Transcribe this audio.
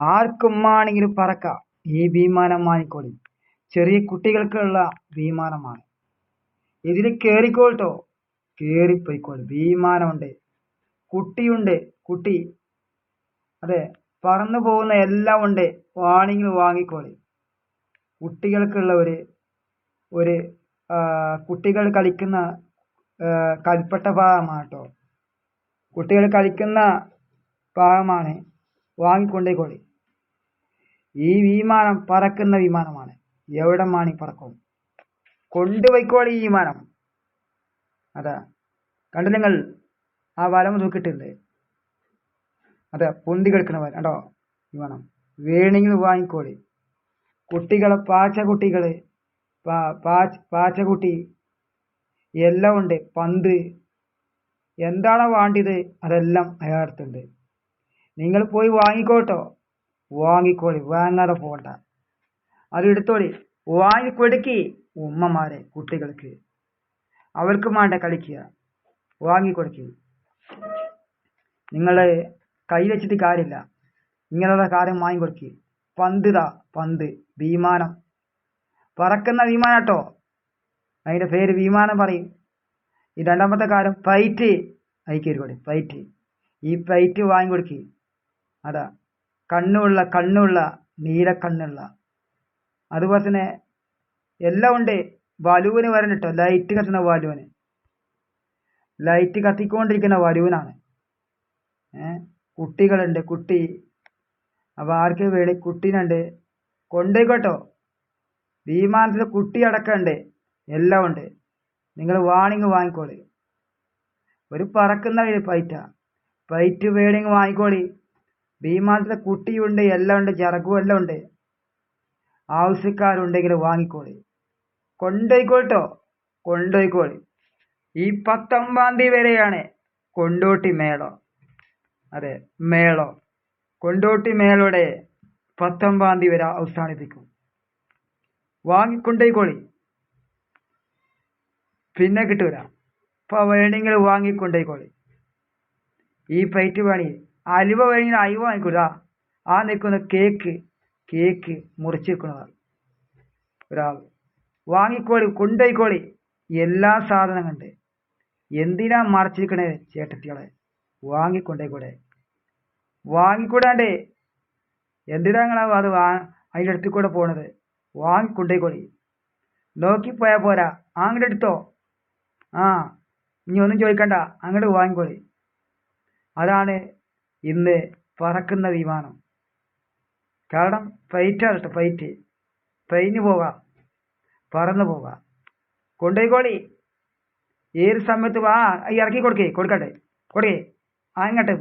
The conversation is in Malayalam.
ആർക്കും വേണമെങ്കിലും പറക്കാം. ഈ വിമാനം വാങ്ങിക്കോളി ചെറിയ കുട്ടികൾക്കുള്ള വിമാനമാണ് ഇതിൽ കയറിക്കോൾട്ടോ കയറിപ്പോയിക്കോളി വിമാനമുണ്ട് കുട്ടിയുണ്ട്. കുട്ടി. അതെ പറന്നു പോകുന്ന എല്ലാം ഉണ്ട്. വാണിങ്ങൾ വാങ്ങിക്കോളി കുട്ടികൾക്കുള്ള ഒരു ഒരു കുട്ടികൾ കളിക്കുന്ന കൽപ്പട്ട ഭാഗമാണ് കേട്ടോ കുട്ടികൾ കളിക്കുന്ന ഭാഗമാണ് വാങ്ങിക്കൊണ്ടേക്കോളി ഈ വിമാനം പറക്കുന്ന വിമാനമാണ്. എവിടെ മാണി പറക്കും? കൊണ്ടുപോയിക്കോളി ഈ വിമാനം. അതാ കണ്ടു നിങ്ങൾ? ആ വലം തൂക്കിയിട്ടുണ്ട്. അതെ പൊന്തി കിടക്കണ പോലെ കണ്ടോ? വിമാനം വേണമെങ്കിൽ വാങ്ങിക്കോളി. കുട്ടികളെ പാച്ച കുട്ടികൾ പാച്ചക്കുട്ടി എല്ലാം ഉണ്ട്. പന്ത്. എന്താണോ വേണ്ടത് അതെല്ലാം അയാളടുത്തുണ്ട് നിങ്ങൾ പോയി വാങ്ങിക്കോട്ടോ. വാങ്ങിക്കോളി വാങ്ങാതെ പോകണ്ട അത് എടുത്തോളി. വാങ്ങിക്കൊടുക്കി ഉമ്മമാരെ കുട്ടികൾക്ക്. അവർക്ക് വേണ്ട കളിക്കുക. വാങ്ങിക്കൊടുക്കി. നിങ്ങൾ കൈ വെച്ചിട്ട് കാര്യമില്ല. ഇങ്ങനെയുള്ള കാര്യം വാങ്ങിക്കൊടുക്കി. പന്ത് ഇതാ പന്ത്. വിമാനം. പറക്കുന്ന വിമാനം കേട്ടോ. അതിന്റെ പേര് വിമാനം പറയും. ഈ രണ്ടാമത്തെ കാര്യം ഫൈറ്റ് അയക്കരുകൂടി ഫൈറ്റ് ഈ ഫൈറ്റ് വാങ്ങിക്കൊടുക്കി. അതാ. കണ്ണുള്ള കണ്ണുള്ള നീലക്കണ്ണുള്ള അതുപോലെ തന്നെ എല്ലാം ഉണ്ട്. വലുവിന് വരണം കേട്ടോ ലൈറ്റ് കത്തുന്ന വലുവിന്. ലൈറ്റ് കത്തിക്കൊണ്ടിരിക്കുന്ന വലുവിനാണ്. കുട്ടികളുണ്ട് കുട്ടി. അപ്പോൾ ആർക്ക് വേണി കുട്ടീനുണ്ട്. കൊണ്ടുപോയിക്കോട്ടോ വിമാനത്തിൽ കുട്ടി അടക്കമുണ്ട്. എല്ലാം ഉണ്ട്. നിങ്ങൾ വാണിങ് വാങ്ങിക്കോളി. ഒരു പറക്കുന്ന പൈറ്റ. പൈറ്റ് വേണിങ് വാങ്ങിക്കോളി. വിമാനത്തിലെ കുട്ടിയുണ്ട് എല്ലാം ഉണ്ട് ചിറകും എല്ലാം ഉണ്ട്. ആവശ്യക്കാരുണ്ടെങ്കിൽ വാങ്ങിക്കോളി. കൊണ്ടുപോയിക്കോട്ടോ കൊണ്ടുപോയിക്കോളി ഈ പത്തൊമ്പതാം തീയതി വരെയാണ് കൊണ്ടോട്ടി മേളോ. അതെ മേളോ. കൊണ്ടോട്ടി മേളയുടെ പത്തൊമ്പതാം തീയതി വരെ അവസാനിപ്പിക്കും. വാങ്ങിക്കൊണ്ടേക്കോളി പിന്നെ കിട്ടൂല. ഇപ്പൊ വേണമെങ്കിൽ വാങ്ങിക്കൊണ്ടേക്കോളി ഈ പൈറ്റ് വേണി അലുവ വേണമെങ്കിൽ അയവ് വാങ്ങിക്കൂല. ആ നിൽക്കുന്ന കേക്ക് കേക്ക് മുറിച്ച് വെക്കുന്നതാണ് ഒരാൾ. വാങ്ങിക്കോളി കൊണ്ടുപോയിക്കോളി. എല്ലാ സാധനം കണ്ട്. എന്തിനാ മറച്ചിരിക്കണേ ചേട്ടത്തികളെ വാങ്ങിക്കൊണ്ടേക്കൂടെ. വാങ്ങിക്കൂടാണ്ടേ. എന്തിനാ നിങ്ങളാ അത് വാ അതിന്റെ അടുത്ത് കൂടെ പോണത്? വാങ്ങിക്കൊണ്ടേക്കോളി. നോക്കിപ്പോയാൽ പോരാ. അങ്ങോട്ട് എടുത്തോ. ആ ഇനി ഒന്നും ചോദിക്കണ്ട. അങ്ങോട്ട് വാങ്ങിക്കോളി. അതാണ് ഇന്ന് പറക്കുന്ന വിമാനം. കാരണം ഫ്ലൈറ്റാണ് കേട്ടോ ഫ്ലൈറ്റ് ട്രെയിന് പോകാം പറന്ന് പോകാം. കൊണ്ടുപോയിക്കോളി. ഏത് സമയത്ത് വാ ഇറക്കി കൊടുക്കേ കൊടുക്കട്ടെ കൊടുക്കേ. അങ്ങോട്ട്